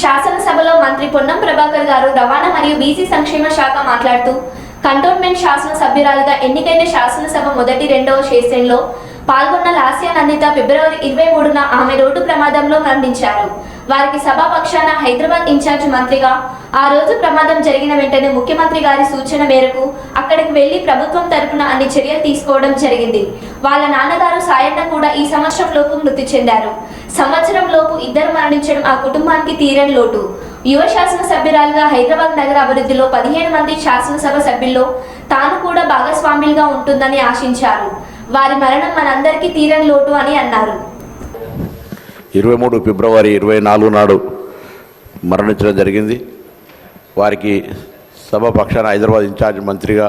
శాసనసభలో మంత్రి పొన్నం ప్రభాకర్ గారు రవాణా మరియు బీసీ సంక్షేమ శాఖ మాట్లాడుతూ కంటోన్మెంట్ శాసనసభ్యురాలుగా ఎన్నికైన శాసనసభ మొదటి రెండవ సెషన్లో పాల్గొన్న లాస్యా నందిత ఫిబ్రవరి ఇరవై మూడున ఆమె రోడ్డు ప్రమాదంలో మరణించారు. వారికి సభాపక్షాన హైదరాబాద్ ఇన్ఛార్జ్ మంత్రిగా. ఆ రోజు ప్రమాదం జరిగిన వెంటనే ముఖ్యమంత్రి గారి సూచన మేరకు అక్కడికి వెళ్ళి ప్రభుత్వం తరపున అన్ని చర్యలు తీసుకోవడం జరిగింది. వాళ్ళ నాన్నగారు సాయన్న కూడా ఈ సంవత్సరం లోపు మృతి చెందారు. సంవత్సరం లోపు ఇద్దరు మరణించడం ఆ కుటుంబానికి తీరని లోటు. యువ శాసనసభ్యురాలుగా హైదరాబాద్ నగర అభివృద్ధిలో పదిహేను మంది శాసనసభ సభ్యుల్లో తాను కూడా భాగస్వాములుగా ఉంటుందని ఆశించారు. వారి మరణం మనందరికీ తీరని లోటు అని అన్నారు. ఇరవై మూడు ఫిబ్రవరి ఇరవై నాలుగు నాడు మరణించడం జరిగింది. వారికి సభ పక్షాన హైదరాబాద్ ఇన్ఛార్జ్ మంత్రిగా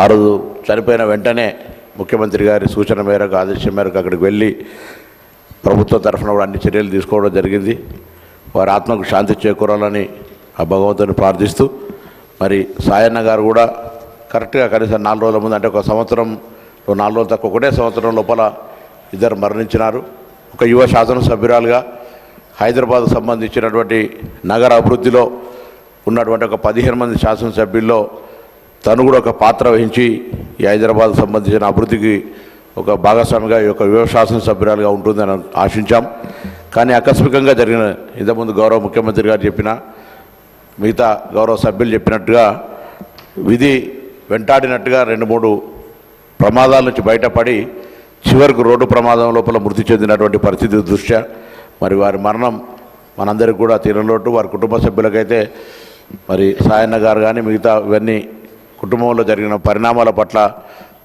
ఆ రోజు చనిపోయిన వెంటనే ముఖ్యమంత్రి గారి సూచన మేరకు ఆదేశం మేరకు అక్కడికి వెళ్ళి ప్రభుత్వం తరఫున కూడా అన్ని చర్యలు తీసుకోవడం జరిగింది. వారి ఆత్మకు శాంతి చేకూరాలని ఆ భగవంతుని ప్రార్థిస్తూ మరి సాయన్న గారు కూడా కరెక్ట్గా కనీసం నాలుగు రోజుల ముందు అంటే ఒక సంవత్సరం నాలుగు రోజులు తక్కువ ఒకటే సంవత్సరం లోపల ఇద్దరు మరణించినారు. ఒక యువ శాసనసభ్యురాలుగా హైదరాబాద్ సంబంధించినటువంటి నగర అభివృద్ధిలో ఉన్నటువంటి ఒక పదిహేను మంది శాసనసభ్యుల్లో తను కూడా ఒక పాత్ర వహించి ఈ హైదరాబాద్ సంబంధించిన అభివృద్ధికి ఒక భాగస్వామిగా ఈ యొక్క యువ శాసనసభ్యురాలుగా ఉంటుందని ఆశించాం. కానీ ఆకస్మికంగా జరిగిన ఇంతకుముందు గౌరవ ముఖ్యమంత్రి గారు చెప్పిన మిగతా గౌరవ సభ్యులు చెప్పినట్టుగా విధి వెంటాడినట్టుగా రెండు మూడు ప్రమాదాల నుంచి బయటపడి చివరికి రోడ్డు ప్రమాదం లోపల మృతి చెందినటువంటి పరిస్థితి దృష్ట్యా మరి వారి మరణం మనందరికి కూడా తీరలోటు వారి కుటుంబ సభ్యులకైతే మరి సాయన్న గారు కానీ మిగతా ఇవన్నీ కుటుంబంలో జరిగిన పరిణామాల పట్ల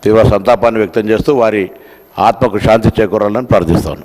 తీవ్ర సంతాపాన్ని వ్యక్తం చేస్తూ వారి ఆత్మకు శాంతి చేకూరాలని ప్రార్థిస్తాను.